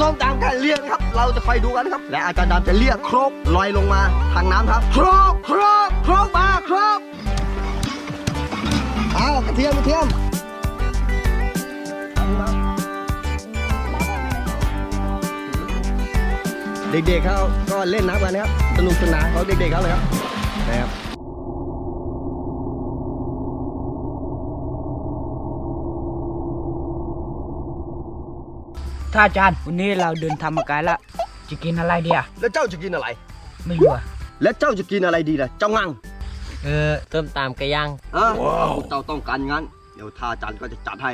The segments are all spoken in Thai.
ส้มตามการเรียกนะครับ เราจะไปดูกันนะครับ และอาจารย์ดำจะเรียกครกลอยลงมาทางน้ำครับ ครกครกครกมาครกเอากระเทียมกระเทียมเด็กๆเขาก็เล่นน้ำกันนะครับ สนุกสนานเขาเด็กๆเขาเลยครับนะครับ ถ้าอาจารย์วันนี้เราเดินทำมาไกลละจะกินอะไรดีอะแล้วเจ้าจะกินอะไร ไม่รู้อะแล้วเจ้าจะกินอะไรดีล่ะ เจ้างังเออเติมตามไก่ย่างเออเจ้าต้องการงั้น เดี๋ยวท่าอาจารย์ก็จะจัดให้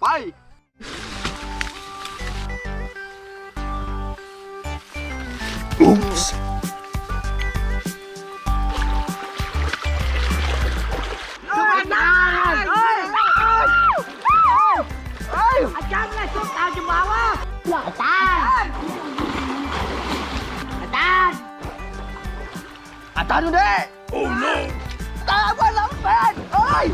ไปอ อาจารย์อยู่นี่โอ้ no ตามมาหลังแฟนเอ้ย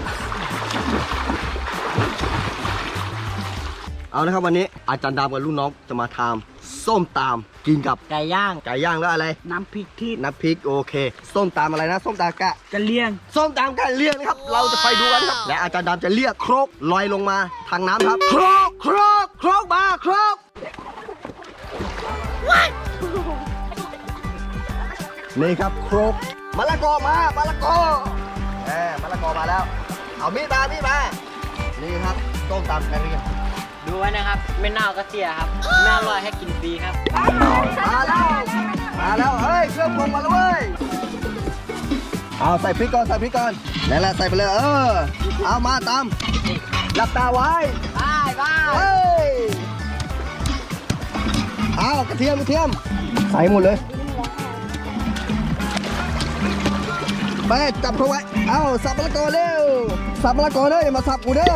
เอานะครับวันนี้อาจารย์ดำกับลูกน้องจะมาทำส้มตามกินกับไก่ย่าง ไก่ย่างแล้วอะไร น้ำพริกที่น้ำพริกโอเค ส้มตามอะไรนะ ส้มตามกะจะเลี้ยง ส้มตามการเรียกนะครับ เราจะไปดูกันครับ และอาจารย์ดำจะเรียกครกลอยลงมาทางน้ำครับ ครก ครก ครกมาครกนี่ครับครก มะละกอมามะละกอแหมมะละกอมาแล้ว เอามีดมามีดมา นี่ครับส้มตามการเรียกดูไว้นะครับ ไม่เน่าก็เสียครับไม่อร่อยให้กินฟรีครับ มาแล้วมาแล้วเฮ้ยเครื่องปรุงมาแล้วเว้ยเอาใส่พริกก่อนใส่พริกก่อนนั่นแหละใส่ไปเลยเออเอามาตามหลับตาไว้บายบายเฮ้ยเอากระเทียมกระเทียมใส่หมดเลย ไปจับเขาไว้เอาสับมะละกอเร็วสับมะละกอเด้ออย่ามาสับกูเด้อ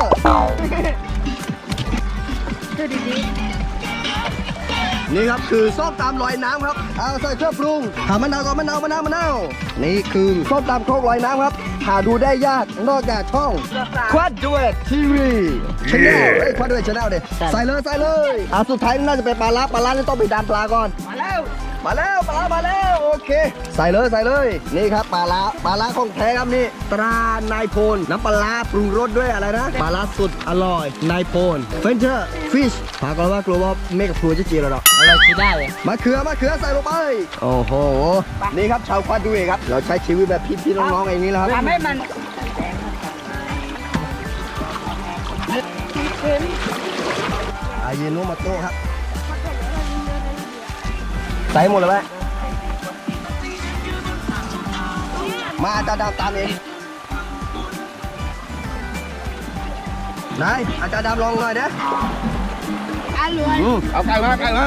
นี่ครับคือส้มตำลอยน้ำครับเอาใส่เครื่องปรุงหามะนาวก่อนมะนาวมะนาวมะนาวนี่คือส้มตำโครกลอยน้ำครับ หาดูได้ยากนอกจากช่องควัดด้วยทีวีชแนลเอ้ยควัดด้วยชแนลเด็ใส่เลยใส่เลยอะสุดท้ายน่าจะเป็นปลาล้าปลาล้านี่ต้องไปดามปลาก่อนมาแล้ว มาแล้วปลาร้ามาแล้วโอเค ใส่เลยใส่เลยนี่ครับปลาร้าปลาร้าของแท้ครับนี่ ตรานายโพลน้ำปลาร้าปรุงรสด้วยอะไรนะปลาร้าสุดอร่อยนายโพลเฟนเชอร์ฟิชพากอนว่ากลัวว่าเมฆครัวจะจีเราหรอกอร่อยกินได้เลยมะเขือมะเขือใส่ลงไปโอ้โหนี่ครับชาวควันดูเองครับ เราใช้ชีวิตแบบพี่ๆน้องๆอย่างนี้แล้วครับทำให้มันอาเยโนมาโต้ครับ ใส่หมดเลยไหมมาอาจารย์ดำตามเองนายอาจารย์ดำลองหน่อยเด้ออร่อยอืมเอาไก่มาไก่มา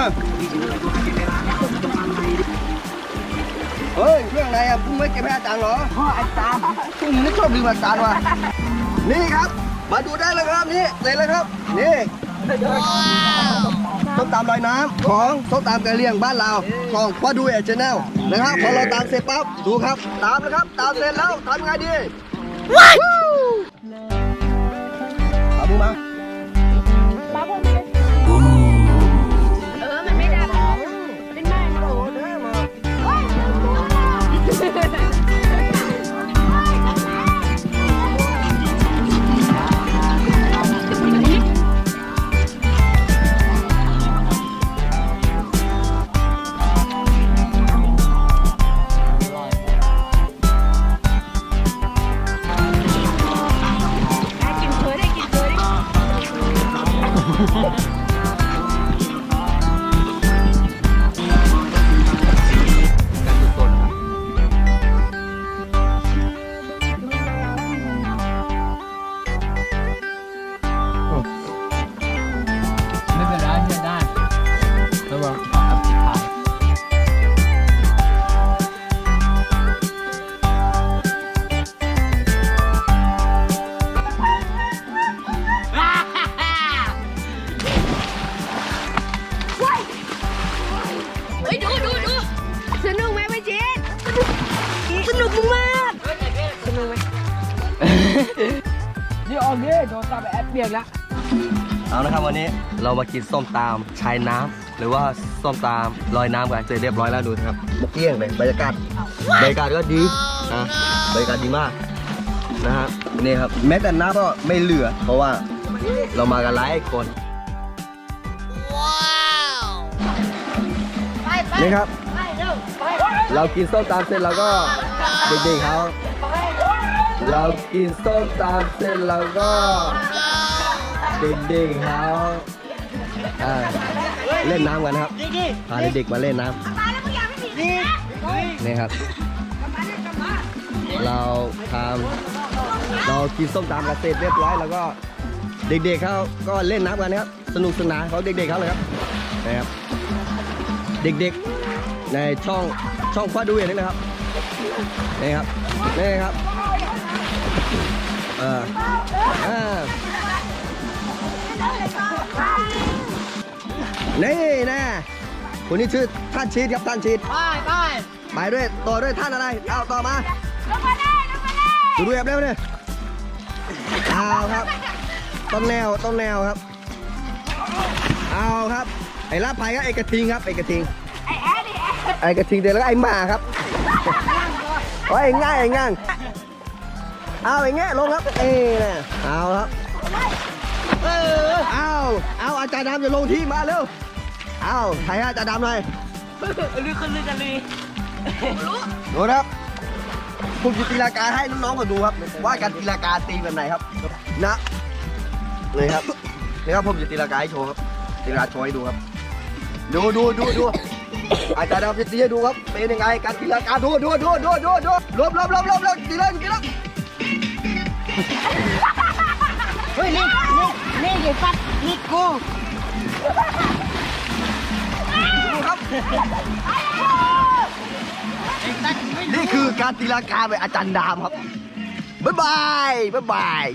เฮ้ยเครื่องในอะพุ่งไม่เก็บให้อาจารย์เหรอพ่ออาจารย์พุ่งนี่ชอบลืมอาจารย์ว่ะนี่ครับ มาดูได้เลยครับนี่เสร็จแล้วครับ นี่ ส้มตำลอยน้ำของส้มตำกะเหรี่ยงบ้านเราของพ่อดูเอชแนลนะครับพอเราตามเสร็จปั๊บดูครับตามนะครับตามเสร็จแล้วทำไงดีว้าวเอามือมา นี่ออกดิโดนตาไปแอดเปียกแล้วอเอานะครับวันนี้เรามากินส้มตามชายน้ำหรือว่าส้มตามลอยน้ำกันเสร็จเรียบร้อยแล้วดูนะครับมุกเอี้ยงเลยบรรยากาศบรรยากาศก็ดีนะบรรยากาศดีมากนะฮะนี่ครับแม้แต่น้ำก็ไม่เหลือ เพราะว่าเรามากันหลายคนไปไปนี่ครับ ไปเร็วไปเรากินส้มตามเสร็จเราก็เด็กๆเขา เรากินส้มตามเสร็จเราก็เด็กๆเขาอ่าเล่นน้ำกันนะครับพาเด็กๆมาเล่นน้ำนี่ครับ เราทำเรากินส้มตำกันเสร็จเรียบร้อยแล้วก็เด็กๆเขาก็เล่นน้ำกันนะครับ สนุกสนานเขาเด็กๆเขาเลยครับนะครับเด็กๆในช่องช่องฟ้าดูอย่างนี้นะครับนี่ครับนี่ครับ เอออ่านี่นะคนนี้ชื่อท่านชีดครับท่านชีดไปไปไปด้วยต่อด้วยท่านอะไรเอาต่อมาดูดูแอบเร็วเลยเอาครับต้นแนวต้นแนวครับ เอาครับไอ้ลาบไผ่ก็ไอ้กระทิงครับไอ้กระทิงไอ้กระทิงเดียวแล้วก็ไอ้หมาครับโอ้ยไอ้ง่ายไอ้ง่าง เอาไอ้แง่ลงครับเอ้นะเอาครับเออเอาเอาอาจารย์ดำจะลงที่มาเร็วเอาถ่ายให้อาจารย์ดำหน่อยลือขึ้นลือกันลือดูนะครับผมจะตีลากาให้น้องๆเขาดูครับ ว่าการตีลากาตีแบบไหนครับนะนี่ครับนี่ครับผมจะตีลากาให้โชว์ครับตีลากาโชว์ให้ดูครับดูดูดูดูอาจารย์ดำจะตีให้ดูครับเป็นยังไงการตีลากาดูดูดูดูดูดูลบลบลบลบลบตีเลยตีเลย เฮ้ยนี่นี่นี่ไอ้ฟัดนี่กูดูครับนี่คือการตีลากาแบบอาจารย์ดามครับบ๊ายบายบ๊ายบาย